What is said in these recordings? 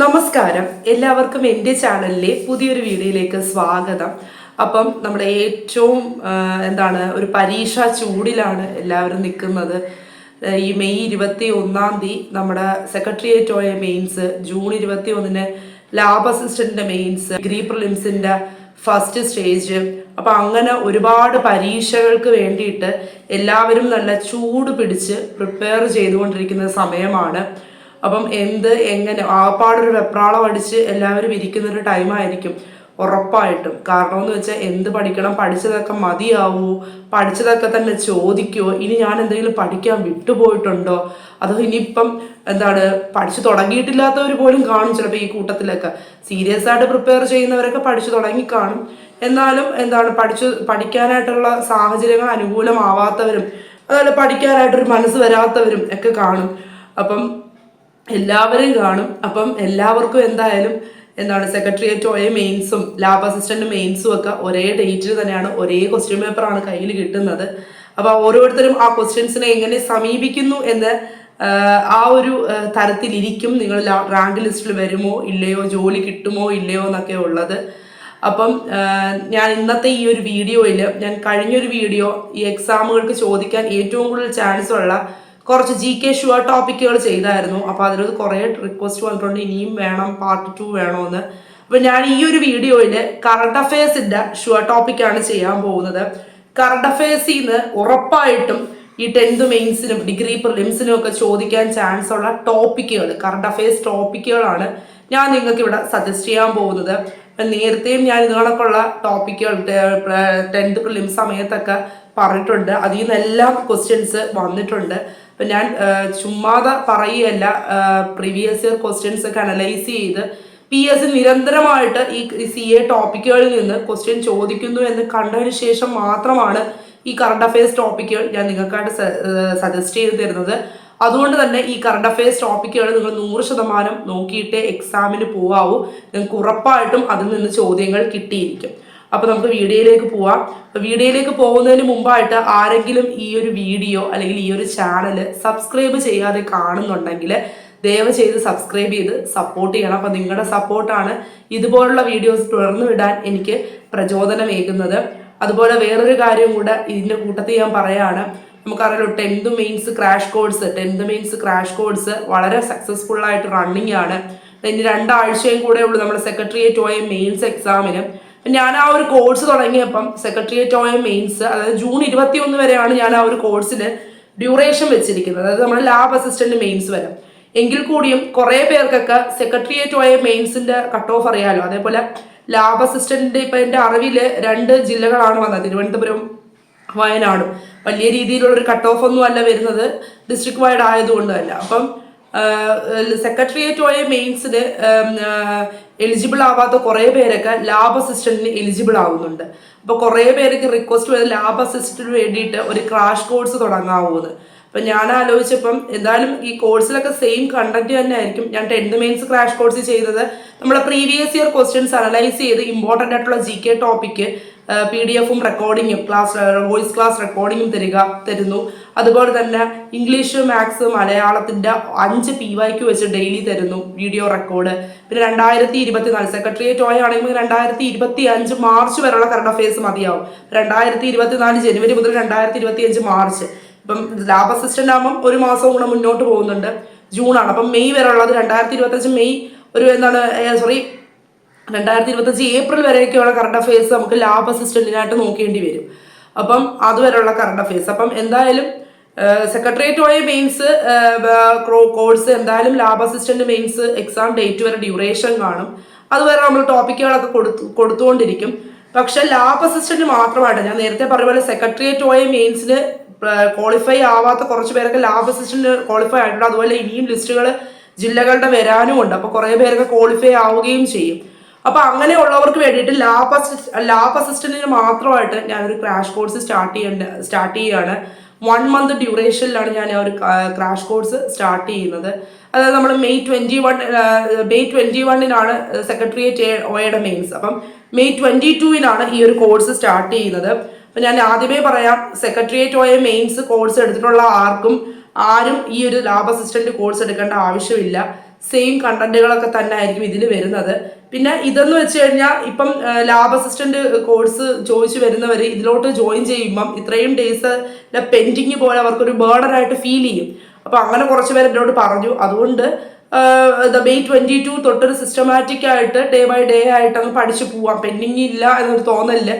നമസ്കാരം. എല്ലാവർക്കും എന്റെ ചാനലിലെ പുതിയൊരു വീഡിയോയിലേക്ക് സ്വാഗതം. അപ്പം നമ്മുടെ ഏറ്റവും എന്താണ് ഒരു പരീക്ഷ ചൂടിലാണ് എല്ലാവരും നിൽക്കുന്നത്. ഈ മെയ് ഇരുപത്തി ഒന്നാം തീയതി നമ്മുടെ സെക്രട്ടേറിയറ്റ് ഓയ മെയിൻസ് ജൂൺ ഇരുപത്തി ഒന്നിന് ലാബ് അസിസ്റ്റന്റിന്റെ മെയിൻസ് ഡിഗ്രി പ്രിലിംസിന്റെ ഫസ്റ്റ് സ്റ്റേജ്. അപ്പൊ അങ്ങനെ ഒരുപാട് പരീക്ഷകൾക്ക് വേണ്ടിയിട്ട് എല്ലാവരും നല്ല ചൂട് പിടിച്ച് പ്രിപ്പയർ ചെയ്തുകൊണ്ടിരിക്കുന്ന സമയമാണ്. അപ്പം എന്ത് എങ്ങനെ? ആപ്പാടൊരു വെപ്രാളം അടിച്ച് എല്ലാവരും ഇരിക്കുന്ന ഒരു ടൈമായിരിക്കും ഉറപ്പായിട്ടും. കാരണം എന്ന് വെച്ചാൽ എന്ത് പഠിക്കണം? പഠിച്ചതൊക്കെ മതിയാവൂ. പഠിച്ചതൊക്കെ തന്നെ ചോദിക്കുമോ ഇനി ഞാൻ എന്തെങ്കിലും പഠിക്കാൻ വിട്ടുപോയിട്ടുണ്ടോ? അതോ ഇനിയിപ്പം എന്താണ് പഠിച്ചു തുടങ്ങിയിട്ടില്ലാത്തവർ പോലും കാണും ചിലപ്പോൾ ഈ കൂട്ടത്തിലൊക്കെ. സീരിയസ് ആയിട്ട് പ്രിപ്പയർ ചെയ്യുന്നവരൊക്കെ പഠിച്ചു തുടങ്ങി കാണും. എന്നാലും എന്താണ് പഠിച്ചു പഠിക്കാനായിട്ടുള്ള സാഹചര്യങ്ങൾ അനുകൂലമാവാത്തവരും അതുപോലെ പഠിക്കാനായിട്ടൊരു മനസ്സ് വരാത്തവരും ഒക്കെ കാണും. അപ്പം എല്ലാവരും കാണും. അപ്പം എല്ലാവർക്കും എന്തായാലും എന്താണ് സെക്രട്ടേറിയറ്റ് ഒരേ മെയിൻസും ലാബ് അസിസ്റ്റന്റ് മെയിൻസും ഒക്കെ ഒരേ ഡേറ്റിൽ തന്നെയാണ് ഒരേ ക്വസ്റ്റ്യൻ പേപ്പറാണ് കയ്യിൽ കിട്ടുന്നത്. അപ്പോൾ ഓരോരുത്തരും ആ ക്വസ്റ്റ്യൻസിനെ എങ്ങനെ സമീപിക്കുന്നു എന്ന് ആ, ഒരു തരത്തിലിരിക്കും. നിങ്ങൾ റാങ്ക് ലിസ്റ്റിൽ വരുമോ ഇല്ലയോ ജോലി കിട്ടുമോ ഇല്ലയോ എന്നൊക്കെ ഉള്ളത്. അപ്പം ഞാൻ ഇന്നത്തെ ഈ ഒരു വീഡിയോയിൽ ഞാൻ കഴിഞ്ഞൊരു വീഡിയോ ഈ എക്സാമുകൾക്ക് ചോദിക്കാൻ ഏറ്റവും കൂടുതൽ ചാൻസ് ഉള്ള കുറച്ച് ജി കെ ഷുവർ ടോപ്പിക്കുകൾ ചെയ്തായിരുന്നു. അപ്പോൾ അതിൽ കുറേ റിക്വസ്റ്റ് വന്നിട്ടുണ്ട്. ഇനിയും വേണം പാർട്ട് ടു വേണമെന്ന് അപ്പം ഞാൻ ഈ ഒരു വീഡിയോയിൽ കറണ്ട് അഫയേഴ്സിന്റെ ഷുവർ ടോപ്പിക്കാണ് ചെയ്യാൻ പോകുന്നത്. കറണ്ട് അഫയേഴ്സിൽ നിന്ന് ഉറപ്പായിട്ടും ഈ ടെൻത്ത് മെയിൻസിനും ഡിഗ്രി പ്രിലിംസിനും ഒക്കെ ചോദിക്കാൻ ചാൻസ് ഉള്ള ടോപ്പിക്കുകൾ കറണ്ട് അഫയേഴ്സ് ടോപ്പിക്കുകളാണ് ഞാൻ നിങ്ങൾക്ക് ഇവിടെ സജസ്റ്റ് ചെയ്യാൻ പോകുന്നത്. നേരത്തെയും ഞാൻ ഇതുകണക്കുള്ള ടോപ്പിക്കുകൾ ടെൻത്ത് പ്രിലിം സമയത്തൊക്കെ പറഞ്ഞിട്ടുണ്ട്. അതിൽ നിന്നെല്ലാം ക്വസ്റ്റ്യൻസ് വന്നിട്ടുണ്ട്. അപ്പം ഞാൻ ചുമ്മാതെ പറയുകയല്ല. പ്രീവിയസ് ഇയർ ക്വസ്റ്റ്യൻസ് ഒക്കെ അനലൈസ് ചെയ്ത് പി എസ് നിരന്തരമായിട്ട് ഈ സി എ ടോപ്പിക്കുകളിൽ നിന്ന് ക്വസ്റ്റ്യൻ ചോദിക്കുന്നു എന്ന് കണ്ടതിന് ശേഷം മാത്രമാണ് ഈ കറണ്ട് അഫയേഴ്സ് ടോപ്പിക്കുകൾ ഞാൻ നിങ്ങൾക്കായിട്ട് സജസ്റ്റ് ചെയ്ത് തരുന്നത്. അതുകൊണ്ട് തന്നെ ഈ കറണ്ട് അഫയേഴ്സ് ടോപ്പിക്കുകൾ നിങ്ങൾ നൂറ് ശതമാനം നോക്കിയിട്ടേ എക്സാമിന് പോവാവൂ. നിങ്ങൾക്ക് ഉറപ്പായിട്ടും അതിൽ നിന്ന് ചോദ്യങ്ങൾ കിട്ടിയിരിക്കും. അപ്പോൾ നമുക്ക് വീഡിയോയിലേക്ക് പോവാം. വീഡിയോയിലേക്ക് പോകുന്നതിന് മുമ്പായിട്ട് ആരെങ്കിലും ഈ ഒരു വീഡിയോ അല്ലെങ്കിൽ ഈ ഒരു ചാനൽ സബ്സ്ക്രൈബ് ചെയ്യാതെ കാണുന്നുണ്ടെങ്കിൽ ദയവ് ചെയ്ത് സബ്സ്ക്രൈബ് ചെയ്ത് സപ്പോർട്ട് ചെയ്യണം. അപ്പോൾ നിങ്ങളുടെ സപ്പോർട്ടാണ് ഇതുപോലുള്ള വീഡിയോസ് തുടർന്ന് വിടാൻ എനിക്ക് പ്രചോദനമേകുന്നത്. അതുപോലെ വേറൊരു കാര്യം കൂടെ ഇതിന്റെ കൂട്ടത്തിൽ ഞാൻ പറയാണ്. നമുക്കറിയാലോ tenth mains crash course tenth mains crash course വളരെ സക്സസ്ഫുൾ ആയിട്ട് റണ്ണിങ് ആണ്. ഇനി രണ്ടാഴ്ചയും കൂടെ ഉള്ളൂ നമ്മുടെ സെക്രട്ടേറിയറ്റ് പോയ മെയിൻസ് എക്സാമിന് ഞാൻ ആ ഒരു കോഴ്സ് തുടങ്ങിയപ്പം സെക്രട്ടേറിയറ്റ് ഓയ മെയിൻസ് അതായത് ജൂൺ ഇരുപത്തി ഒന്ന് വരെയാണ് ഞാൻ ആ ഒരു കോഴ്സിന് ഡ്യൂറേഷൻ വെച്ചിരിക്കുന്നത്. അതായത് നമ്മൾ ലാബ് അസിസ്റ്റന്റ് മെയിൻസ് വരെ. എങ്കിൽ കൂടിയും കുറേ പേർക്കൊക്കെ സെക്രട്ടേറിയറ്റ് ഓയ മെയിൻസിന്റെ കട്ട് ഓഫ് അറിയാലോ. അതേപോലെ ലാബ് അസിസ്റ്റന്റിന്റെ ഇപ്പൊ എന്റെ അറിവിൽ രണ്ട് ജില്ലകളാണ് വന്നത്. തിരുവനന്തപുരം വയനാടും. വലിയ രീതിയിലുള്ള ഒരു കട്ട് ഓഫ് ഒന്നും അല്ല വരുന്നത് ഡിസ്ട്രിക്ട് വൈഡ് ആയതുകൊണ്ട് തന്നെ. അപ്പം സെക്രട്ടേറിയറ്റ് ഓയ മെയിൻസിന് എലിജിബിൾ ആവാത്ത കുറേ പേരൊക്കെ ലാബ് അസിസ്റ്റന്റിന് എലിജിബിൾ ആവുന്നുണ്ട്. അപ്പോൾ കുറേ പേർക്ക് റിക്വസ്റ്റ് ചെയ്ത് ലാബ് അസിസ്റ്റന് വേണ്ടിയിട്ട് ഒരു ക്രാഷ് കോഴ്സ് തുടങ്ങാവുന്നത് അപ്പം ഞാൻ ആലോചിച്ചപ്പം എന്തായാലും ഈ കോഴ്സിലൊക്കെ സെയിം കണ്ടന്റ് തന്നെ ആയിരിക്കും. ഞാൻ ടെൻത്ത് മെയിൻസ് ക്രാഷ് കോഴ്സ് ചെയ്തത്. നമ്മുടെ പ്രീവിയസ് ഇയർ ക്വസ്റ്റ്യൻസ് അനലൈസ് ചെയ്ത് ഇമ്പോർട്ടന്റ് ആയിട്ടുള്ള G K topic P D എഫും റെക്കോർഡിങ്ങും ക്ലാസ് വോയിസ് ക്ലാസ് റെക്കോർഡിങ്ങും തരിക തരുന്നു. അതുപോലെ തന്നെ ഇംഗ്ലീഷ് മാത്സ് മലയാളത്തിന്റെ അഞ്ച് പി വൈക്ക് വെച്ച് ഡെയിലി തരുന്നു വീഡിയോ റെക്കോർഡ് പിന്നെ രണ്ടായിരത്തി ഇരുപത്തിനാല് സെക്രട്ടേറിയറ്റ് ഓയ ആണെങ്കിൽ രണ്ടായിരത്തി ഇരുപത്തി അഞ്ച് മാർച്ച് വരെയുള്ള കറണ്ട് അഫയേഴ്സ് മതിയാവും. രണ്ടായിരത്തി ഇരുപത്തിനാല് ജനുവരി മുതൽ രണ്ടായിരത്തി ഇരുപത്തി അഞ്ച് മാർച്ച് ഇപ്പം ലാബ് അസിസ്റ്റന്റ് ആകുമ്പം ഒരു മാസം കൂടെ മുന്നോട്ട് പോകുന്നുണ്ട്. ജൂണാണ് അപ്പം മെയ് വരെ ഉള്ളത് രണ്ടായിരത്തി ഇരുപത്തഞ്ച് മെയ് ഒരു എന്താണ് സോറി രണ്ടായിരത്തി ഇരുപത്തഞ്ച് ഏപ്രിൽ വരെയൊക്കെയുള്ള കറണ്ട് അഫയേഴ്സ് നമുക്ക് ലാബ് അസിസ്റ്റന്റിനായിട്ട് നോക്കേണ്ടി വരും. അപ്പം അതുവരെയുള്ള കറണ്ട് അഫയേഴ്സ് അപ്പം എന്തായാലും സെക്രട്ടേറിയറ്റ് മെയിൻസ് കോഴ്സ് എന്തായാലും lab assistant mains exam date വരെ ഡ്യൂറേഷൻ കാണും. അതുവരെ നമ്മൾ ടോപ്പിക്കുകളൊക്കെ കൊടുത്തു കൊടുത്തുകൊണ്ടിരിക്കും. പക്ഷെ ലാബ് അസിസ്റ്റന്റ് മാത്രമായിട്ട് ഞാൻ നേരത്തെ പറഞ്ഞ പോലെ സെക്രട്ടേറിയറ്റ് ഓയ മെയിൻസിന് ക്വാളിഫൈ ആവാത്ത കുറച്ച് പേരൊക്കെ ലാബ് അസിസ്റ്റന്റ് ക്വാളിഫൈ ആയിട്ടുണ്ട്. അതുപോലെ ഇനിയും ലിസ്റ്റുകൾ ജില്ലകളുടെ വരാനും ഉണ്ട്. അപ്പോൾ കുറേ പേരൊക്കെ ക്വാളിഫൈ ആവുകയും ചെയ്യും. അപ്പൊ അങ്ങനെയുള്ളവർക്ക് വേണ്ടിയിട്ട് ലാബ് അസിസ്റ്റ് ലാബ് അസിസ്റ്റന്റിന് മാത്രമായിട്ട് ഞാനൊരു ക്രാഷ് കോഴ്സ് സ്റ്റാർട്ട് ചെയ്യേണ്ട സ്റ്റാർട്ട് ചെയ്യുകയാണ് വൺ മന്ത് ഡ്യൂറേഷനിലാണ് ഞാൻ ആ ഒരു ക്രാഷ് കോഴ്സ് സ്റ്റാർട്ട് ചെയ്യുന്നത്. അതായത് നമ്മൾ May twenty one May twenty വണ്ണിനാണ് secretariat ഒയുടെ മെയിൻസ് അപ്പം മെയ് ട്വന്റി ടുവിനാണ് ഈ ഒരു കോഴ്സ് സ്റ്റാർട്ട് ചെയ്യുന്നത്. അപ്പം ഞാൻ ആദ്യമേ പറയാം സെക്രട്ടേറിയറ്റ് ഒയ മെയിൻസ് കോഴ്സ് എടുത്തിട്ടുള്ള ആർക്കും ആരും ഈ ഒരു ലാബ് അസിസ്റ്റന്റ് കോഴ്സ് എടുക്കേണ്ട ആവശ്യമില്ല. സെയിം കണ്ടന്റുകളൊക്കെ തന്നെ ആയിരിക്കും ഇതിൽ വരുന്നത്. പിന്നെ ഇതെന്ന് വെച്ച് കഴിഞ്ഞാൽ ഇപ്പം ലാബ് അസിസ്റ്റന്റ് കോഴ്സ് ചോദിച്ചു വരുന്നവർ ഇതിലോട്ട് ജോയിൻ ചെയ്യുമ്പം ഇത്രയും ഡേയ്സ് പെൻഡിങ് പോലെ അവർക്കൊരു ബേർഡൻ ആയിട്ട് ഫീൽ ചെയ്യും. അപ്പൊ അങ്ങനെ കുറച്ച് പേര് എന്നോട് പറഞ്ഞു. അതുകൊണ്ട് മെയ് ട്വന്റി ടു തൊട്ടൊരു സിസ്റ്റമാറ്റിക് ആയിട്ട് ഡേ ബൈ ഡേ ആയിട്ട് അങ്ങ് പഠിച്ചു പോവാം. പെൻഡിങ് ഇല്ല എന്നൊരു തോന്നലിൽ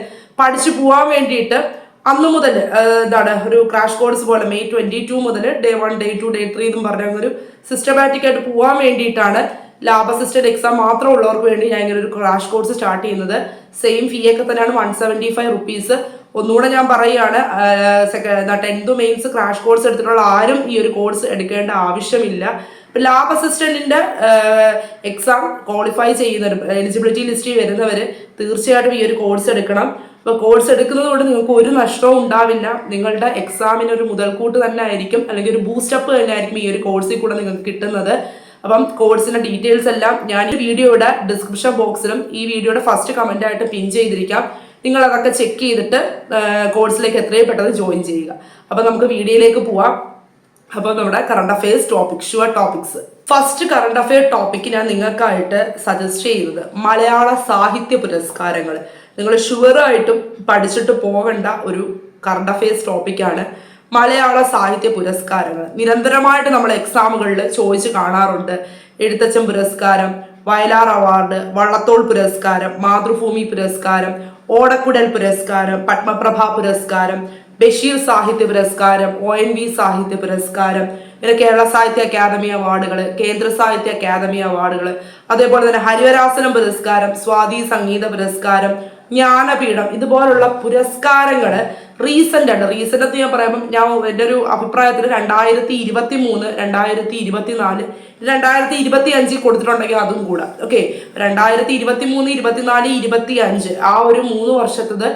പഠിച്ചു പോവാൻ വേണ്ടിയിട്ട് അന്ന് മുതൽ എന്താണ് ഒരു ക്രാഷ് കോഴ്സ് പോലെ മെയ് ട്വന്റി ടു മുതൽ day one day two day three എന്നും പറഞ്ഞ ഒരു സിസ്റ്റമാറ്റിക് ആയിട്ട് പോകാൻ വേണ്ടിയിട്ടാണ് ലാബ് അസിസ്റ്റന്റ് എക്സാം മാത്രം ഉള്ളവർക്ക് വേണ്ടി ഞാൻ ഇങ്ങനെ ഒരു ക്രാഷ് കോഴ്സ് സ്റ്റാർട്ട് ചെയ്യുന്നത്. സെയിം ഫീ ഒക്കെ തന്നെയാണ് വൺ സെവന്റി ഫൈവ് റുപ്പീസ് ഒന്നുകൂടെ ഞാൻ പറയുകയാണ് ടെൻത്ത് മെയിൻസ് ക്രാഷ് കോഴ്സ് എടുത്തിട്ടുള്ള ആരും ഈ ഒരു കോഴ്സ് എടുക്കേണ്ട ആവശ്യമില്ല. ലാബ് അസിസ്റ്റന്റിന്റെ എക്സാം ക്വാളിഫൈ ചെയ്യുന്നവർ എലിജിബിലിറ്റി ലിസ്റ്റിൽ വരുന്നവർ തീർച്ചയായിട്ടും ഈ ഒരു കോഴ്സ് എടുക്കണം. അപ്പോൾ കോഴ്സ് എടുക്കുന്നതുകൊണ്ട് നിങ്ങൾക്ക് ഒരു നഷ്ടവും ഉണ്ടാവില്ല. നിങ്ങളുടെ എക്സാമിന് ഒരു മുതൽക്കൂട്ട് തന്നെ ആയിരിക്കും അല്ലെങ്കിൽ ഒരു ബൂസ്റ്റപ്പ് തന്നെ ആയിരിക്കും ഈ ഒരു കോഴ്സിൽ കൂടെ നിങ്ങൾക്ക് കിട്ടുന്നത്. അപ്പം കോഴ്സിന്റെ ഡീറ്റെയിൽസ് എല്ലാം ഞാൻ ഈ വീഡിയോയുടെ ഡിസ്ക്രിപ്ഷൻ ബോക്സിലും ഈ വീഡിയോയുടെ ഫസ്റ്റ് കമന്റ് ആയിട്ട് പിൻ ചെയ്തിരിക്കാം. നിങ്ങൾ അതൊക്കെ ചെക്ക് ചെയ്തിട്ട് കോഴ്സിലേക്ക് എത്രയും പെട്ടെന്ന് ജോയിൻ ചെയ്യുക. അപ്പം നമുക്ക് വീഡിയോയിലേക്ക് പോവാം. അപ്പോൾ നമ്മുടെ current affairs topic sure topics first current affair topic ഞാൻ നിങ്ങൾക്കായിട്ട് സജസ്റ്റ് ചെയ്യുന്നത് മലയാള സാഹിത്യ പുരസ്കാരങ്ങൾ നിങ്ങൾ ഷുവറായിട്ടും പഠിച്ചിട്ട് പോകേണ്ട ഒരു കറണ്ട് അഫയേഴ്സ് ടോപ്പിക്കാണ് മലയാള സാഹിത്യ പുരസ്കാരങ്ങൾ. നിരന്തരമായിട്ട് നമ്മൾ എക്സാമുകളിൽ ചോദിച്ചു കാണാറുണ്ട്. എഴുത്തച്ഛൻ പുരസ്കാരം വയലാർ അവാർഡ് വള്ളത്തോൾ പുരസ്കാരം മാതൃഭൂമി പുരസ്കാരം ഓടക്കുടൽ പുരസ്കാരം പത്മപ്രഭ പുരസ്കാരം ബഷീർ സാഹിത്യ പുരസ്കാരം ഒ എൻ വി സാഹിത്യ പുരസ്കാരം പിന്നെ കേരള സാഹിത്യ അക്കാദമി അവാർഡുകൾ കേന്ദ്ര സാഹിത്യ അക്കാദമി അവാർഡുകൾ അതേപോലെ തന്നെ ഹരിവരാസനം പുരസ്കാരം സ്വാതി സംഗീത പുരസ്കാരം ജ്ഞാനപീഠം ഇതുപോലുള്ള പുരസ്കാരങ്ങൾ റീസെന്റ് ആണ്. റീസെന്റ് എന്ന് ഞാൻ പറയുമ്പോൾ ഞാൻ എന്റെ ഒരു അഭിപ്രായത്തിൽ രണ്ടായിരത്തി ഇരുപത്തി മൂന്ന് രണ്ടായിരത്തി ഇരുപത്തി നാല് രണ്ടായിരത്തി ഇരുപത്തി അഞ്ചിൽ കൊടുത്തിട്ടുണ്ടെങ്കിൽ അതും കൂടെ. ഓക്കെ രണ്ടായിരത്തി ഇരുപത്തി മൂന്ന് ഇരുപത്തിനാല് ഇരുപത്തി അഞ്ച് ആ ഒരു മൂന്ന് വർഷത്തത്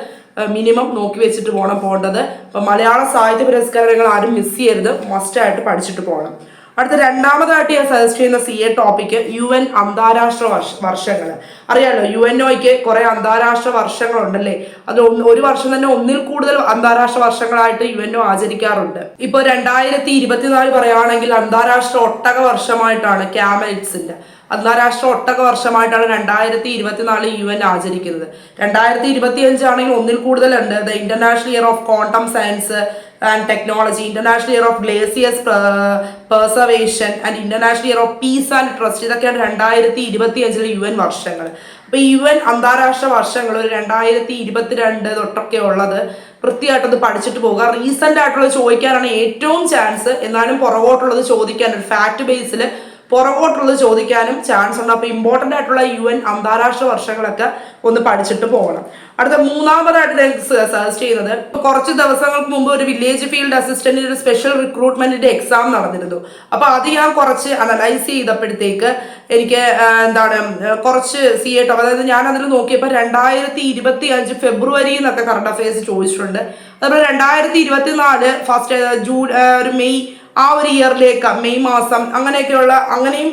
മിനിമം നോക്കി വെച്ചിട്ട് പോകണം പോകേണ്ടത്. അപ്പം മലയാള സാഹിത്യ പുരസ്കാരങ്ങൾ ആരും മിസ് ചെയ്യരുത്. മസ്റ്റായിട്ട് പഠിച്ചിട്ട് പോകണം. അടുത്ത രണ്ടാമതായിട്ട് ഞാൻ സജസ്റ്റ് ചെയ്യുന്ന C A topic U N അന്താരാഷ്ട്ര വർഷ വർഷങ്ങൾ അറിയാലോ യു എൻ ഒയ്ക്ക് കുറെ അന്താരാഷ്ട്ര വർഷങ്ങളുണ്ടല്ലേ? അത് ഒരു വർഷം തന്നെ ഒന്നിൽ കൂടുതൽ അന്താരാഷ്ട്ര വർഷങ്ങളായിട്ട് യു എൻ ഒ ആചരിക്കാറുണ്ട്. ഇപ്പോൾ രണ്ടായിരത്തി ഇരുപത്തിനാല് പറയുകയാണെങ്കിൽ അന്താരാഷ്ട്ര ഒട്ടക വർഷമായിട്ടാണ് ക്യാമൽസിന്റെ അന്താരാഷ്ട്ര ഒട്ടക വർഷമായിട്ടാണ് രണ്ടായിരത്തി ഇരുപത്തിനാല് യു എൻ ആചരിക്കുന്നത്. രണ്ടായിരത്തി ഇരുപത്തി അഞ്ചാണെങ്കിൽ ഒന്നിൽ കൂടുതലുണ്ട്. The International Year of Quantum Science and Technology International Year of Glaciers Preservation and International Year of Peace and Trust ഇതൊക്കെയാണ് രണ്ടായിരത്തി ഇരുപത്തി അഞ്ചിലെ യു എൻ വർഷങ്ങൾ അപ്പൊ യു എൻ അന്താരാഷ്ട്ര വർഷങ്ങൾ ഒരു രണ്ടായിരത്തി ഇരുപത്തിരണ്ട് തൊട്ടൊക്കെ ഉള്ളത് വൃത്തിയായിട്ടത് പഠിച്ചിട്ട് പോകുക റീസെന്റ് ആയിട്ടുള്ളത് ചോദിക്കാനാണ് ഏറ്റവും ചാൻസ് എന്നാലും പുറകോട്ടുള്ളത് ചോദിക്കാൻ ഒരു ഫാക്ട് ബേസിൽ പുറകോട്ടുള്ളത് ചോദിക്കാനും ചാൻസ് ഉണ്ട്. അപ്പോൾ ഇമ്പോർട്ടന്റ് ആയിട്ടുള്ള യു എൻ അന്താരാഷ്ട്ര വർഷങ്ങളൊക്കെ ഒന്ന് പഠിച്ചിട്ട് പോകണം. അടുത്ത മൂന്നാമതായിട്ട് ഞാൻ സജസ്റ്റ് ചെയ്യുന്നത് കുറച്ച് ദിവസങ്ങൾക്ക് മുമ്പ് ഒരു വില്ലേജ് ഫീൽഡ് അസിസ്റ്റന്റിന് ഒരു സ്പെഷ്യൽ റിക്രൂട്ട്മെന്റിന്റെ എക്സാം നടന്നിരുന്നു. അപ്പോൾ അത് ഞാൻ കുറച്ച് അനലൈസ് ചെയ്തപ്പോഴത്തേക്ക് എനിക്ക് എന്താണ് കുറച്ച് സി എ അതായത് ഞാൻ അതിൽ നോക്കിയപ്പോൾ രണ്ടായിരത്തി ഇരുപത്തി അഞ്ച് ഫെബ്രുവരി എന്നൊക്കെ കറണ്ട് അഫയേഴ്സ് ചോദിച്ചിട്ടുണ്ട്. അതുപോലെ രണ്ടായിരത്തി ഇരുപത്തി നാല് ഫസ്റ്റ് ജൂൺ ഒരു മെയ് ആ ഒരു ഇയറിലേക്ക് മെയ് മാസം അങ്ങനെയൊക്കെയുള്ള അങ്ങനെയും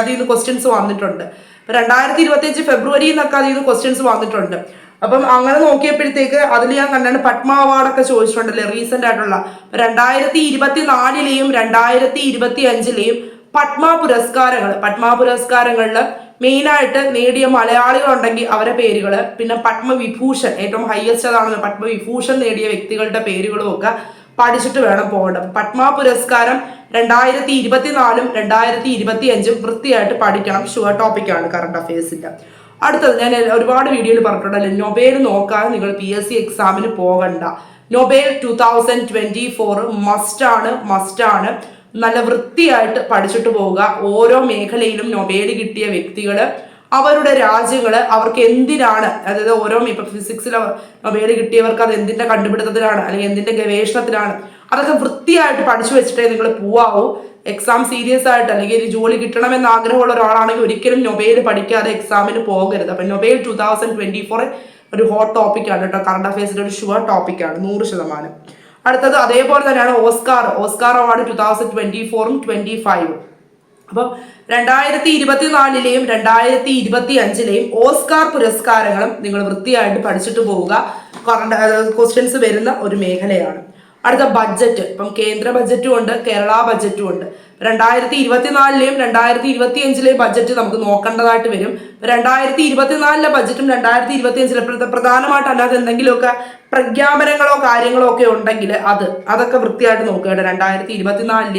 അതിൽ നിന്ന് ക്വസ്റ്റ്യൻസ് വന്നിട്ടുണ്ട്. രണ്ടായിരത്തി ഇരുപത്തി അഞ്ച് ഫെബ്രുവരി എന്നൊക്കെ അതിൽ നിന്ന് ക്വസ്റ്റ്യൻസ് വന്നിട്ടുണ്ട്. അപ്പം അങ്ങനെ നോക്കിയപ്പോഴത്തേക്ക് അതിൽ ഞാൻ കണ്ടാണ് പത്മ അവാർഡൊക്കെ ചോദിച്ചിട്ടുണ്ടല്ലേ റീസെന്റ് ആയിട്ടുള്ള. രണ്ടായിരത്തി ഇരുപത്തി നാലിലെയും രണ്ടായിരത്തി ഇരുപത്തി അഞ്ചിലെയും പത്മ പുരസ്കാരങ്ങൾ പത്മ പുരസ്കാരങ്ങളിൽ മെയിനായിട്ട് നേടിയ മലയാളികളുണ്ടെങ്കിൽ അവരെ പേരുകൾ പിന്നെ പത്മവിഭൂഷൺ ഏറ്റവും ഹയസ്റ്റ് അതാണ് പത്മവിഭൂഷൺ നേടിയ വ്യക്തികളുടെ പേരുകളും ഒക്കെ പഠിച്ചിട്ട് വേണം പോകേണ്ടത് പത്മ പുരസ്കാരം രണ്ടായിരത്തി ഇരുപത്തിനാലും രണ്ടായിരത്തി ഇരുപത്തി അഞ്ചും വൃത്തിയായിട്ട് പഠിക്കണം ഷുവർ ടോപ്പിക്കാണ് കറണ്ട് അഫയേഴ്സിന്റെ അടുത്തത് ഞാൻ ഒരുപാട് വീഡിയോയിൽ പറഞ്ഞിട്ടുണ്ടല്ലോ നൊബേൽ നോക്കാതെ നിങ്ങൾ പി എസ് സി എക്സാമിന് പോകണ്ട. Nobel two thousand twenty four മസ്റ്റാണ് മസ്റ്റാണ് നല്ല വൃത്തിയായിട്ട് പഠിച്ചിട്ട് പോവുക. ഓരോ മേഖലയിലും നൊബേൽ കിട്ടിയ വ്യക്തികൾ അവരുടെ രാജ്യങ്ങൾ അവർക്ക് എന്തിനാണ് അതായത് ഓരോ ഇപ്പൊ ഫിസിക്സിൽ നൊബേൽ കിട്ടിയവർക്ക് അത് എന്തിന്റെ കണ്ടുപിടുത്തത്തിലാണ് അല്ലെങ്കിൽ എന്തിന്റെ ഗവേഷണത്തിലാണ് അതൊക്കെ വൃത്തിയായിട്ട് പഠിച്ചു വെച്ചിട്ടേ നിങ്ങൾ പോവാവൂ. എക്സാം സീരിയസ് ആയിട്ട് അല്ലെങ്കിൽ ഒരു ജോലി കിട്ടണമെന്ന് ആഗ്രഹമുള്ള ഒരാളാണെങ്കിൽ ഒരിക്കലും നൊബേൽ പഠിക്കാതെ എക്സാമിന് പോകരുത്. അപ്പൊ Nobel two thousand twenty four ഒരു ഹോട്ട് ടോപ്പിക്കാണ് കേട്ടോ കറണ്ട് അഫയേഴ്സിന്റെ ഒരു ഷുവർ ടോപ്പിക്കാണ് നൂറ് ശതമാനം. അടുത്തത് അതേപോലെ തന്നെയാണ് Oscar Oscar award two thousand twenty ഫോറും ട്വന്റി ഫൈവും അപ്പം രണ്ടായിരത്തി ഇരുപത്തിനാലിലെയും രണ്ടായിരത്തി ഇരുപത്തി അഞ്ചിലെയും ഓസ്കാർ പുരസ്കാരങ്ങളും നിങ്ങൾ വൃത്തിയായിട്ട് പഠിച്ചിട്ട് പോവുക. ക്വസ്റ്റ്യൻസ് വരുന്ന ഒരു മേഖലയാണ്. അടുത്ത ബഡ്ജറ്റ് ഇപ്പം കേന്ദ്ര ബഡ്ജറ്റും ഉണ്ട് കേരള ബഡ്ജറ്റും ഉണ്ട്. രണ്ടായിരത്തി ഇരുപത്തിനാലിലെയും രണ്ടായിരത്തി ഇരുപത്തി അഞ്ചിലെയും ബഡ്ജറ്റ് നമുക്ക് നോക്കേണ്ടതായിട്ട് വരും. രണ്ടായിരത്തി ഇരുപത്തിനാലിലെ ബഡ്ജറ്റും രണ്ടായിരത്തി ഇരുപത്തി അഞ്ചിലെ പ്രധാനമായിട്ട് അല്ലാതെ എന്തെങ്കിലുമൊക്കെ പ്രഖ്യാപനങ്ങളോ കാര്യങ്ങളോ ഒക്കെ ഉണ്ടെങ്കിൽ അത് അതൊക്കെ വൃത്തിയായിട്ട് നോക്കുക രണ്ടായിരത്തി ഇരുപത്തിനാലിൽ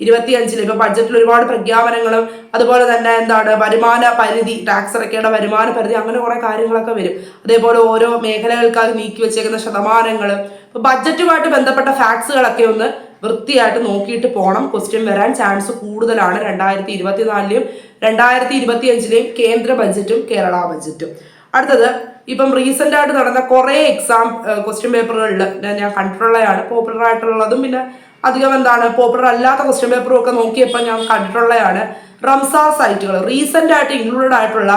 ഇരുപത്തി അഞ്ചിൽ ഇപ്പൊ ബഡ്ജറ്റിൽ ഒരുപാട് പ്രഖ്യാപനങ്ങളും അതുപോലെ തന്നെ എന്താണ് വരുമാന പരിധി ടാക്സ് അടയ്ക്കേണ്ട വരുമാന പരിധി അങ്ങനെ കുറെ കാര്യങ്ങളൊക്കെ വരും. അതേപോലെ ഓരോ മേഖലകൾക്കായി നീക്കി വെച്ചേക്കുന്ന ശതമാനങ്ങൾ ഇപ്പൊ ബഡ്ജറ്റുമായിട്ട് ബന്ധപ്പെട്ട ഫാക്ട്സുകളൊക്കെ ഒന്ന് വൃത്തിയായിട്ട് നോക്കിയിട്ട് പോകണം ക്വസ്റ്റ്യൻ വരാൻ ചാൻസ് കൂടുതലാണ് രണ്ടായിരത്തി ഇരുപത്തിനാലിലെയും രണ്ടായിരത്തി ഇരുപത്തി അഞ്ചിലെയും കേന്ദ്ര ബഡ്ജറ്റും കേരള ബഡ്ജറ്റും അടുത്തത് ഇപ്പം റീസെന്റ് ആയിട്ട് നടന്ന കുറേ എക്സാം ക്വസ്റ്റ്യൻ പേപ്പറുകളിൽ ഞാൻ കണ്ടിട്ടുള്ളതാണ് പോപ്പുലർ ആയിട്ടുള്ളതും പിന്നെ അധികം എന്താണ് പോപ്പുലർ അല്ലാത്ത ക്വസ്റ്റ്യൻ പേപ്പറും ഒക്കെ നോക്കിയപ്പോൾ ഞാൻ കണ്ടിട്ടുള്ളതാണ് റംസാർ സൈറ്റുകൾ റീസെന്റ് ആയിട്ട് ഇൻക്ലൂഡഡ് ആയിട്ടുള്ള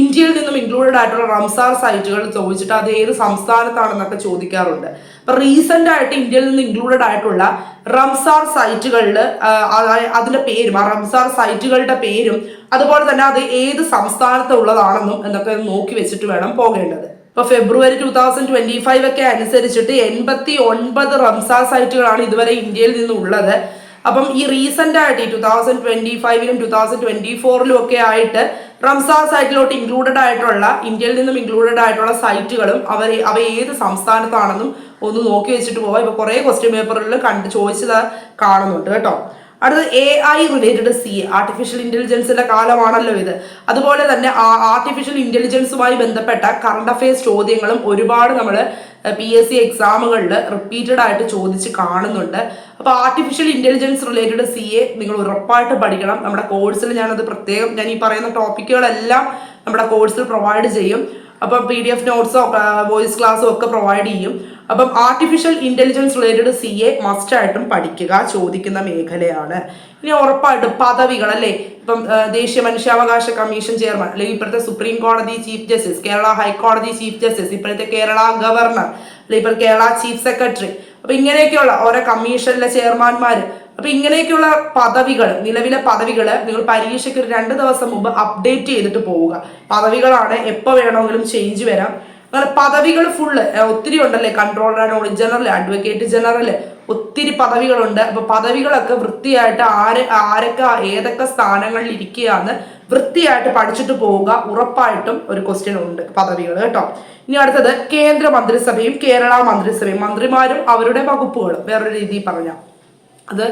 ഇന്ത്യയിൽ നിന്നും ഇൻക്ലൂഡഡ് ആയിട്ടുള്ള റംസാർ സൈറ്റുകൾ ചോദിച്ചിട്ട് അത് ഏത് സംസ്ഥാനത്താണെന്നൊക്കെ ചോദിക്കാറുണ്ട്. അപ്പൊ റീസെന്റ് ആയിട്ട് ഇന്ത്യയിൽ നിന്ന് ഇൻക്ലൂഡഡ് ആയിട്ടുള്ള റംസാർ സൈറ്റുകളിൽ അതിന്റെ പേരും ആ റംസാർ സൈറ്റുകളുടെ പേരും അതുപോലെ തന്നെ അത് ഏത് സംസ്ഥാനത്തുള്ളതാണെന്നും എന്നൊക്കെ നോക്കി വെച്ചിട്ട് വേണം പോകേണ്ടത്. ഇപ്പൊ February two thousand twenty five ഒക്കെ അനുസരിച്ചിട്ട് എൺപത്തി ഒൻപത് റംസാർ സൈറ്റുകളാണ് ഇതുവരെ ഇന്ത്യയിൽ നിന്നുള്ളത് അപ്പം ഈ റീസെന്റ് ആയിട്ട് ഈ ടൂ തൗസൻഡ് ട്വന്റി ഫൈവിലും ടൂ തൗസൻഡ് ട്വന്റി ഫോറിലും ഒക്കെ ആയിട്ട് റംസാർ സൈറ്റിലോട്ട് ഇൻക്ലൂഡഡ് ആയിട്ടുള്ള ഇന്ത്യയിൽ നിന്നും ഇൻക്ലൂഡഡ് ആയിട്ടുള്ള സൈറ്റുകളും അവർ അവ ഏത് സംസ്ഥാനത്താണെന്നും ഒന്ന് നോക്കി വെച്ചിട്ട് പോവാം. ഇപ്പൊ കുറെ ക്വസ്റ്റ്യൻ പേപ്പറുകളിൽ കണ്ട് ചോദിച്ചത് കാണുന്നുണ്ട് കേട്ടോ. അടുത്തത് A I related C artificial ഇന്റലിജൻസിന്റെ കാലമാണല്ലോ ഇത്. അതുപോലെ തന്നെ ആർട്ടിഫിഷ്യൽ ഇന്റലിജൻസുമായി ബന്ധപ്പെട്ട കറണ്ട് അഫയേഴ്സ് ചോദ്യങ്ങളും ഒരുപാട് നമ്മൾ പി എസ് സി എക്സാമുകളിൽ റിപ്പീറ്റഡ് ആയിട്ട് ചോദിച്ച് കാണുന്നുണ്ട്. അപ്പോൾ artificial intelligence related C A നിങ്ങൾ ഉറപ്പായിട്ട് പഠിക്കണം. നമ്മുടെ കോഴ്സിൽ ഞാനത് പ്രത്യേകം ഞാൻ ഈ പറയുന്ന ടോപ്പിക്കുകളെല്ലാം നമ്മുടെ കോഴ്സിൽ പ്രൊവൈഡ് ചെയ്യും. അപ്പം പി ഡി എഫ് നോട്ട്സോ വോയിസ് ക്ലാസ്സോ ഒക്കെ പ്രൊവൈഡ് ചെയ്യും. അപ്പം artificial intelligence related C A മസ്റ്റായിട്ടും പഠിക്കുക ചോദിക്കുന്ന മേഖലയാണ്. ഇനി ഉറപ്പായിട്ടും പദവികൾ അല്ലേ? ഇപ്പം ദേശീയ മനുഷ്യാവകാശ കമ്മീഷൻ ചെയർമാൻ അല്ലെങ്കിൽ ഇപ്പോഴത്തെ സുപ്രീം കോടതി ചീഫ് ജസ്റ്റിസ് കേരള ഹൈക്കോടതി ചീഫ് ജസ്റ്റിസ് ഇപ്പോഴത്തെ കേരള ഗവർണർ അല്ലെങ്കിൽ ഇപ്പോൾ കേരള ചീഫ് സെക്രട്ടറി. അപ്പൊ ഇങ്ങനെയൊക്കെയുള്ള ഓരോ കമ്മീഷനിലെ ചെയർമാൻമാർ അപ്പൊ ഇങ്ങനെയൊക്കെയുള്ള പദവികൾ നിലവിലെ പദവികൾ നിങ്ങൾ പരീക്ഷയ്ക്ക് ഒരു രണ്ട് ദിവസം മുമ്പ് അപ്ഡേറ്റ് ചെയ്തിട്ട് പോവുക. പദവികളാണ് എപ്പോൾ വേണമെങ്കിലും ചേഞ്ച് വരാം. അങ്ങനെ പദവികൾ ഫുള്ള് ഒത്തിരി ഉണ്ടല്ലേ? Controller and general advocate general ഒത്തിരി പദവികളുണ്ട്. അപ്പൊ പദവികളൊക്കെ വൃത്തിയായിട്ട് ആര് ആരൊക്കെ ഏതൊക്കെ സ്ഥാനങ്ങളിൽ ഇരിക്കുകയാണ് വൃത്തിയായിട്ട് പഠിച്ചിട്ട് പോവുക. ഉറപ്പായിട്ടും ഒരു ക്വസ്റ്റ്യൻ ഉണ്ട് പദവികൾ കേട്ടോ. ഇനി അടുത്തത് കേന്ദ്ര മന്ത്രിസഭയും കേരള മന്ത്രിസഭയും മന്ത്രിമാരും അവരുടെ വകുപ്പുകളും. വേറൊരു രീതിയിൽ പറഞ്ഞാൽ അത്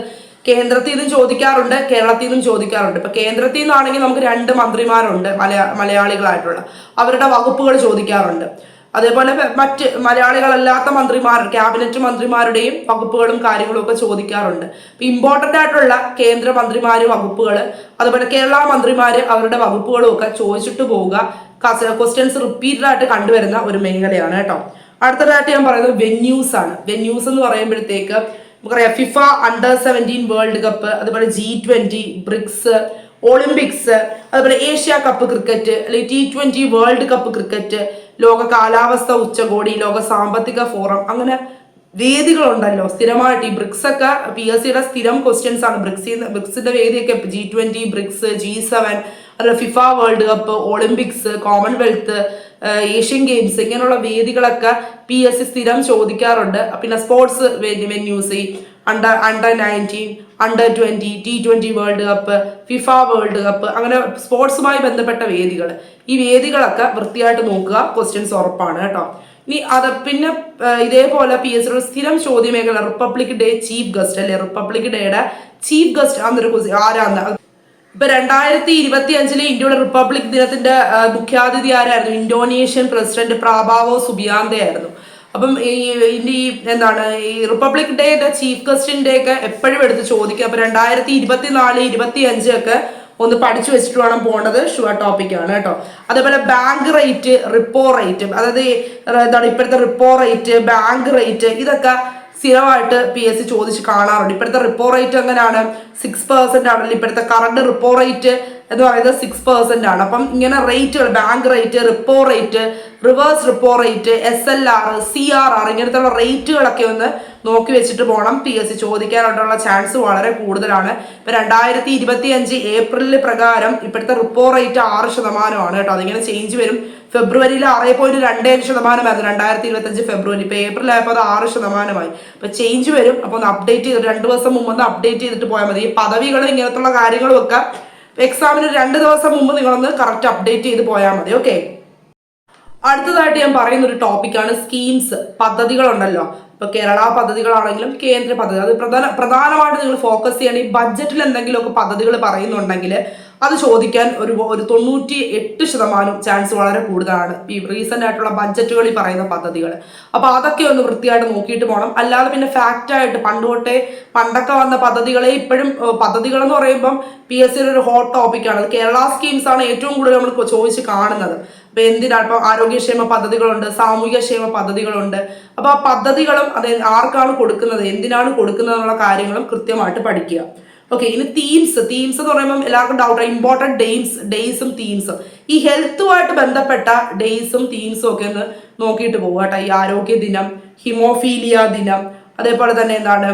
കേന്ദ്രത്തിൽ നിന്നും ചോദിക്കാറുണ്ട് കേരളത്തിൽ നിന്നും ചോദിക്കാറുണ്ട്. ഇപ്പൊ കേന്ദ്രത്തിൽ നിന്നാണെങ്കിൽ നമുക്ക് രണ്ട് മന്ത്രിമാരുണ്ട് മലയാ മലയാളികളായിട്ടുള്ള. അവരുടെ വകുപ്പുകൾ ചോദിക്കാറുണ്ട്. അതേപോലെ മറ്റ് മലയാളികളല്ലാത്ത മന്ത്രിമാർ ക്യാബിനറ്റ് മന്ത്രിമാരുടെയും വകുപ്പുകളും കാര്യങ്ങളും ഒക്കെ ചോദിക്കാറുണ്ട്. ഇപ്പൊ ഇമ്പോർട്ടന്റ് ആയിട്ടുള്ള കേന്ദ്ര മന്ത്രിമാര് വകുപ്പുകൾ അതുപോലെ കേരള മന്ത്രിമാര് അവരുടെ വകുപ്പുകളും ഒക്കെ ചോദിച്ചിട്ട് പോവുക. ക്വസ്റ്റ്യൻസ് റിപ്പീറ്റഡ് ആയിട്ട് കണ്ടുവരുന്ന ഒരു മേഖലയാണ് കേട്ടോ. അടുത്തതായിട്ട് ഞാൻ പറയുന്നത് വെന്യൂസ് ആണ്. വെന്യൂസ് എന്ന് പറയുമ്പോഴത്തേക്ക് നമുക്കറിയാം FIFA under seventeen World Cup അതുപോലെ ജി ട്വന്റി ബ്രിക്സ് ഒളിമ്പിക്സ് അതുപോലെ ഏഷ്യ കപ്പ് ക്രിക്കറ്റ് അല്ലെങ്കിൽ T twenty World Cup cricket ലോക കാലാവസ്ഥ ഉച്ചകോടി ലോക സാമ്പത്തിക ഫോറം അങ്ങനെ വേദികളുണ്ടല്ലോ. സ്ഥിരമായിട്ട് ഈ ബ്രിക്സ് ഒക്കെ പി എസ് സിയുടെ സ്ഥിരം ക്വസ്റ്റ്യൻസ് ആണ്. ബ്രിക്സ് ബ്രിക്സിന്റെ വേദിയൊക്കെ G twenty BRICS G seven FIFA World Cup Olympics Commonwealth Asian Games ഇങ്ങനെയുള്ള വേദികളൊക്കെ പി എസ് സി സ്ഥിരം ചോദിക്കാറുണ്ട്. പിന്നെ sports venues under under nineteen under twenty T twenty World Cup FIFA World Cup അങ്ങനെ സ്പോർട്സുമായി ബന്ധപ്പെട്ട വേദികൾ ഈ വേദികളൊക്കെ വൃത്തിയായിട്ട് നോക്കുക ക്വസ്റ്റ്യൻസ് ഉറപ്പാണ് കേട്ടോ. ഇനി അത് പിന്നെ ഇതേപോലെ പി എസ് സിയുടെ സ്ഥിരം ചോദ്യമേഖല റിപ്പബ്ലിക് ഡേ ചീഫ് ഗസ്റ്റ് അല്ലെ? റിപ്പബ്ലിക് ഡേയുടെ ചീഫ് ഗസ്റ്റ് ആന്നൊരു ക്വസ്റ്റ്യൻ ആരാന്ന് ഇപ്പൊ രണ്ടായിരത്തി ഇരുപത്തി അഞ്ചിലെ ഇന്ത്യയുടെ റിപ്പബ്ലിക് ദിനത്തിന്റെ മുഖ്യാതിഥി ആരായിരുന്നു? ഇന്തോനേഷ്യൻ പ്രസിഡന്റ് പ്രാഭാവോ സുബിയാന്തയായിരുന്നു. അപ്പം ഈ ഈ എന്താണ്? ഈ റിപ്പബ്ലിക് ഡേയുടെ ചീഫ് ഗസ്റ്റിന്റെ ഒക്കെ എപ്പോഴും എടുത്ത് ചോദിക്കുക. അപ്പൊ രണ്ടായിരത്തി ഇരുപത്തിനാല് ഇരുപത്തി അഞ്ചൊക്കെ ഒന്ന് പഠിച്ചു വെച്ചിട്ട് വേണം പോകേണ്ടത്. ഷുവർ ടോപ്പിക്കാണ് കേട്ടോ. അതേപോലെ ബാങ്ക് റേറ്റ് റിപ്പോ റേറ്റ് അതായത് എന്താണ് ഇപ്പോഴത്തെ റിപ്പോ റേറ്റ് ബാങ്ക് റേറ്റ് ഇതൊക്കെ സ്ഥിരമായിട്ട് പി എസ് സി ചോദിച്ച് കാണാറുണ്ട്. ഇപ്പോഴത്തെ റിപ്പോ റേറ്റ് എങ്ങനെയാണ്? സിക്സ് പെർസെന്റ് ആണല്ലോ ഇപ്പോഴത്തെ കറണ്ട് റിപ്പോ റേറ്റ് എന്ന് പറയുന്നത് സിക്സ് പെർസെന്റ് ആണ്. അപ്പം ഇങ്ങനെ റേറ്റുകൾ bank rate repo rate reverse repo rate S L R C R R ഇങ്ങനത്തെ റേറ്റുകളൊക്കെ ഒന്ന് നോക്കി വെച്ചിട്ട് പോകണം പി എസ് സി ചോദിക്കാനായിട്ടുള്ള ചാൻസ് വളരെ കൂടുതലാണ്. ഇപ്പൊ രണ്ടായിരത്തി ഇരുപത്തി അഞ്ച് ഏപ്രിലിൽ പ്രകാരം ഇപ്പോഴത്തെ റിപ്പോ റേറ്റ് ആറ് ശതമാനമാണ് കേട്ടോ. അതിങ്ങനെ ചേഞ്ച് വരും. ഫെബ്രുവരിയിൽ ആറ് പോയിന്റ് രണ്ട് ഏഴ് ശതമാനമായിരുന്നു. രണ്ടായിരത്തി ഇരുപത്തഞ്ച് ഫെബ്രുവരി. ഇപ്പൊ ഏപ്രിൽ ആയപ്പോൾ അത് ആറ് ശതമാനമായി. അപ്പൊ ചേഞ്ച് വരും. അപ്പൊ ഒന്ന് അപ്ഡേറ്റ് ചെയ്ത് രണ്ട് ദിവസം മുമ്പ് ഒന്ന് അപ്ഡേറ്റ് ചെയ്തിട്ട് പോയാൽ മതി. ഈ പദവികളും ഇങ്ങനത്തുള്ള കാര്യങ്ങളും ഒക്കെ എക്സാമിന് രണ്ട് ദിവസം മുമ്പ് നിങ്ങളൊന്ന് കറക്റ്റ് അപ്ഡേറ്റ് ചെയ്ത് പോയാൽ മതി. ഓക്കെ അടുത്തതായിട്ട് ഞാൻ പറയുന്ന ഒരു ടോപ്പിക്കാണ് സ്കീംസ് പദ്ധതികളുണ്ടല്ലോ. ഇപ്പൊ കേരള പദ്ധതികളാണെങ്കിലും കേന്ദ്ര പദ്ധതി. അത് പ്രധാന പ്രധാനമായിട്ട് നിങ്ങൾ ഫോക്കസ് ചെയ്യണം. ഈ ബഡ്ജറ്റിൽ എന്തെങ്കിലുമൊക്കെ പദ്ധതികൾ പറയുന്നുണ്ടെങ്കിൽ അത് ചോദിക്കാൻ ഒരു ഒരു തൊണ്ണൂറ്റി എട്ട് ശതമാനം ചാൻസ് വളരെ കൂടുതലാണ്. ഈ റീസെന്റ് ആയിട്ടുള്ള ബഡ്ജറ്റുകളിൽ പറയുന്ന പദ്ധതികൾ. അപ്പൊ അതൊക്കെ ഒന്ന് വൃത്തിയായിട്ട് നോക്കിയിട്ട് പോകണം അല്ലാതെ പിന്നെ ഫാക്റ്റ് ആയിട്ട് പണ്ട് തൊട്ടേ പണ്ടൊക്കെ വന്ന പദ്ധതികളെ ഇപ്പോഴും എന്ന് പറയുമ്പം പി എസ് സിയുടെ ഒരു ഹോട്ട് ടോപ്പിക്കാണ് കേരള സ്കീംസ് ആണ് ഏറ്റവും കൂടുതൽ നമ്മൾ ചോദിച്ച് കാണുന്നത്. അപ്പൊ എന്തിനാണ് ഇപ്പൊ ആരോഗ്യക്ഷേമ പദ്ധതികളുണ്ട് സാമൂഹ്യക്ഷേമ പദ്ധതികളുണ്ട്. അപ്പൊ ആ പദ്ധതികളും അത് ആർക്കാണ് കൊടുക്കുന്നത്? എന്തിനാണ് കൊടുക്കുന്നത് എന്നുള്ള കാര്യങ്ങളും കൃത്യമായിട്ട് പഠിക്കുക. ഓക്കെ ഇനി തീംസ് തീംസ് എന്ന് പറയുമ്പോൾ എല്ലാവർക്കും ഡൗട്ട് ഇമ്പോർട്ടന്റ് ഡെയ്സ് ഡേയ്സും തീംസും ഈ ഹെൽത്തുമായിട്ട് ബന്ധപ്പെട്ട ഡേയ്സും തീംസും ഒക്കെ ഒന്ന് നോക്കിയിട്ട് പോകുക കേട്ടോ. ഈ ആരോഗ്യ ദിനം ഹിമോഫീലിയ ദിനം അതേപോലെ തന്നെ എന്താണ്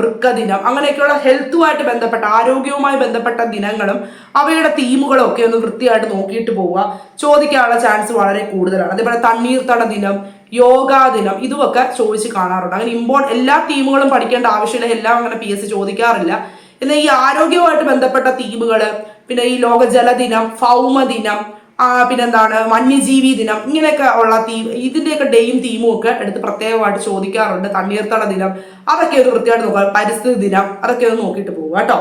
വൃക്ക ദിനം അങ്ങനെയൊക്കെയുള്ള ഹെൽത്തുമായിട്ട് ബന്ധപ്പെട്ട ആരോഗ്യവുമായി ബന്ധപ്പെട്ട ദിനങ്ങളും അവയുടെ തീമുകളും ഒക്കെ ഒന്ന് വൃത്തിയായിട്ട് നോക്കിയിട്ട് പോവുക. ചോദിക്കാനുള്ള ചാൻസ് വളരെ കൂടുതലാണ്. അതേപോലെ തണ്ണീർത്തട ദിനം യോഗാ ദിനം ഇതുമൊക്കെ ചോദിച്ച് കാണാറുണ്ട്. അങ്ങനെ ഇമ്പോർട്ട് എല്ലാ തീമുകളും പഠിക്കേണ്ട ആവശ്യമില്ല എല്ലാം അങ്ങനെ പി എസ് സി ചോദിക്കാറില്ല. എന്നാൽ ഈ ആരോഗ്യവുമായിട്ട് ബന്ധപ്പെട്ട തീമുകൾ പിന്നെ ഈ ലോക ജലദിനം ഭൗമ ദിനം ആ, പിന്നെന്താണ് വന്യജീവി ദിനം ഇങ്ങനെയൊക്കെ ഉള്ള തീ ഇതിന്റെയൊക്കെ ഡേയും തീമും ഒക്കെ എടുത്ത് പ്രത്യേകമായിട്ട് ചോദിക്കാറുണ്ട് തണ്ണീർത്തട ദിനം അതൊക്കെ ഒന്ന് വൃത്തിയായിട്ട് നോക്കുക പരിസ്ഥിതി ദിനം അതൊക്കെ ഒന്ന് നോക്കിയിട്ട് പോകുക കേട്ടോ.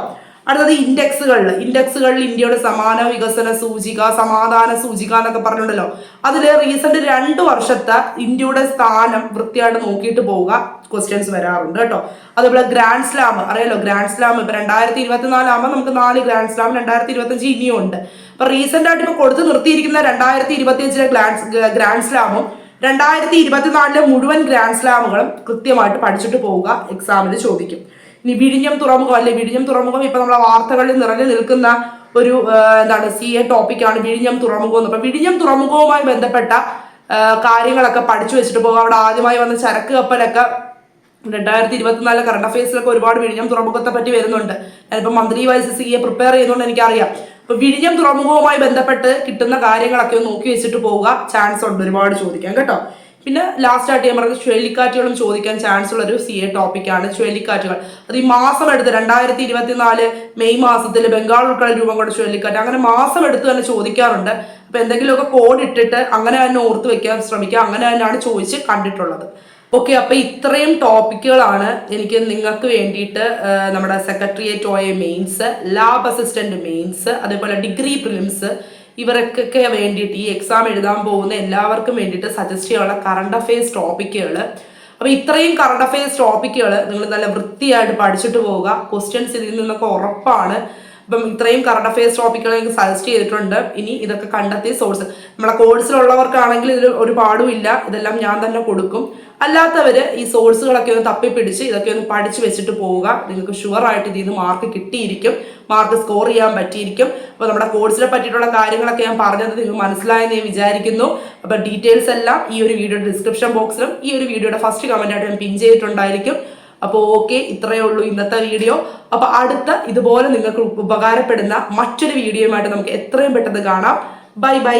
അടുത്തത് ഇൻഡെക്സുകളിൽ ഇൻഡെക്സുകളിൽ ഇന്ത്യയുടെ സമാന വികസന സൂചിക സമാധാന സൂചിക എന്നൊക്കെ പറഞ്ഞിട്ടുണ്ടല്ലോ. അതിൽ റീസെന്റ് രണ്ട് വർഷത്തെ ഇന്ത്യയുടെ സ്ഥാനം വൃത്തിയായിട്ട് നോക്കിയിട്ട് പോവുക ക്വസ്റ്റ്യൻസ് വരാറുണ്ട് കേട്ടോ. അതുപോലെ ഗ്രാൻഡ് സ്ലാം അറിയാലോ? ഗ്രാൻഡ് സ്ലാം ഇപ്പൊ രണ്ടായിരത്തി ഇരുപത്തിനാലാകുമ്പോൾ നമുക്ക് നാല് ഗ്രാൻഡ് സ്ലാം രണ്ടായിരത്തി ഇരുപത്തഞ്ച് ഇനിയും ഉണ്ട്. അപ്പൊ റീസെന്റ് ആയിട്ട് ഇപ്പൊ കൊടുത്തു നിർത്തിയിരിക്കുന്ന രണ്ടായിരത്തി ഇരുപത്തിയഞ്ചിലെ ഗ്രാൻഡ് ഗ്രാൻഡ് സ്ലാമും രണ്ടായിരത്തി ഇരുപത്തിനാലിലെ മുഴുവൻ ഗ്രാൻഡ് സ്ലാമുകളും കൃത്യമായിട്ട് പഠിച്ചിട്ട് പോവുക എക്സാമിന് ചോദിക്കും. വിഴിഞ്ഞം തുറമുഖം അല്ലെ? വിഴിഞ്ഞം തുറമുഖം ഇപ്പൊ നമ്മളെ വാർത്തകളിൽ നിറഞ്ഞു നിൽക്കുന്ന ഒരു എന്താണ് സി എ ടോപ്പിക്കാണ് വിഴിഞ്ഞം തുറമുഖം എന്ന്. അപ്പൊ വിഴിഞ്ഞം തുറമുഖവുമായി ബന്ധപ്പെട്ട കാര്യങ്ങളൊക്കെ പഠിച്ചു വെച്ചിട്ട് പോകും. അവിടെ ആദ്യമായി വന്ന ചരക്ക് കപ്പലൊക്കെ രണ്ടായിരത്തി ഇരുപത്തിനാലിലെ കറണ്ട് അഫയേഴ്സിലൊക്കെ ഒരുപാട് വിഴിഞ്ഞം തുറമുഖത്തെ പറ്റി വരുന്നുണ്ട്. ഞാനിപ്പോൾ മന്ത്രി വൈസ് സി എ പ്രിപ്പയർ ചെയ്യുന്നതുകൊണ്ട് എനിക്കറിയാം. അപ്പൊ വിഴിഞ്ഞം തുറമുഖവുമായി ബന്ധപ്പെട്ട് കിട്ടുന്ന കാര്യങ്ങളൊക്കെ നോക്കി വെച്ചിട്ട് പോവുക. ചാൻസ് ഉണ്ട് ഒരുപാട് ചോദിക്കാം കേട്ടോ. പിന്നെ ലാസ്റ്റ് ആയിട്ട് ഞാൻ പറഞ്ഞത് ചുഴലിക്കാറ്റുകളും ചോദിക്കാൻ ചാൻസ് ഉള്ള ഒരു സി എ ടോപ്പിക്കാണ് ചുഴലിക്കാറ്റുകൾ. അത് ഈ മാസം എടുത്ത് രണ്ടായിരത്തി ഇരുപത്തിനാല് മെയ് മാസത്തിൽ ബംഗാൾ ഉൾക്കടൽ രൂപം കൊണ്ട ചുഴലിക്കാറ്റ്. അങ്ങനെ മാസം എടുത്ത് തന്നെ ചോദിക്കാറുണ്ട്. അപ്പൊ എന്തെങ്കിലുമൊക്കെ കോഡ് ഇട്ടിട്ട് അങ്ങനെ തന്നെ ഓർത്ത് വെക്കാൻ ശ്രമിക്കുക. അങ്ങനെ തന്നെയാണ് ചോദിച്ച് കണ്ടിട്ടുള്ളത്. ഓക്കെ അപ്പൊ ഇത്രയും ടോപ്പിക്കുകളാണ് എനിക്ക് നിങ്ങൾക്ക് വേണ്ടിയിട്ട് നമ്മുടെ സെക്രട്ടറിയേറ്റ് ഓയ മെയിൻസ് ലാബ് അസിസ്റ്റന്റ് മെയിൻസ് അതേപോലെ ഡിഗ്രി പ്രിലിംസ് ഇവർക്കൊക്കെ വേണ്ടിയിട്ട് ഈ എക്സാം എഴുതാൻ പോകുന്ന എല്ലാവർക്കും വേണ്ടിയിട്ട് സജസ്റ്റ് ചെയ്യാനുള്ള കറണ്ട് അഫയേഴ്സ് ടോപ്പിക്കുകൾ അപ്പോൾ ഇത്രയും കറണ്ട് അഫയേഴ്സ് ടോപ്പിക്കുകൾ നിങ്ങൾ നല്ല വൃത്തിയായിട്ട് പഠിച്ചിട്ട് പോവുക. ക്വസ്റ്റ്യൻസ് ഇതിൽ നിന്നൊക്കെ ഉറപ്പാണ്. അപ്പം ഇത്രയും കറണ്ട് അഫയേഴ്സ് ടോപ്പിക്കുകൾ എനിക്ക് സജസ്റ്റ് ചെയ്തിട്ടുണ്ട്. ഇനി ഇതൊക്കെ കണ്ടെത്തിയ സോഴ്സ് നമ്മളെ കോഴ്സിലുള്ളവർക്കാണെങ്കിൽ ഇതിൽ ഒരുപാടും ഇല്ല. ഇതെല്ലാം ഞാൻ തന്നെ കൊടുക്കും. അല്ലാത്തവർ ഈ സോഴ്സുകളൊക്കെ ഒന്ന് തപ്പിപ്പിടിച്ച് ഇതൊക്കെ ഒന്ന് പഠിച്ച് വെച്ചിട്ട് പോവുക. നിങ്ങൾക്ക് ഷുവർ ആയിട്ട് ഇതിൽ നിന്ന് മാർക്ക് കിട്ടിയിരിക്കും. മാർക്ക് സ്കോർ ചെയ്യാൻ പറ്റിയിരിക്കും. അപ്പോൾ നമ്മുടെ കോഴ്സിനെ പറ്റിയിട്ടുള്ള കാര്യങ്ങളൊക്കെ ഞാൻ പറഞ്ഞത് നിങ്ങൾക്ക് മനസ്സിലായെന്ന് ഞാൻ വിചാരിക്കുന്നു. അപ്പോൾ ഡീറ്റെയിൽസ് എല്ലാം ഈ ഒരു വീഡിയോയുടെ ഡിസ്ക്രിപ്ഷൻ ബോക്സിലും ഈ ഒരു വീഡിയോയുടെ ഫസ്റ്റ് കമന്റായിട്ട് ഞാൻ പിൻ ചെയ്തിട്ടുണ്ടായിരിക്കും. അപ്പോൾ ഓക്കെ ഇത്രയേ ഉള്ളൂ ഇന്നത്തെ വീഡിയോ അപ്പോൾ അടുത്ത ഇതുപോലെ നിങ്ങൾക്ക് ഉപകാരപ്പെടുന്ന മറ്റൊരു വീഡിയോയുമായിട്ട് നമുക്ക് എത്രയും പെട്ടെന്ന് കാണാം. Bye bye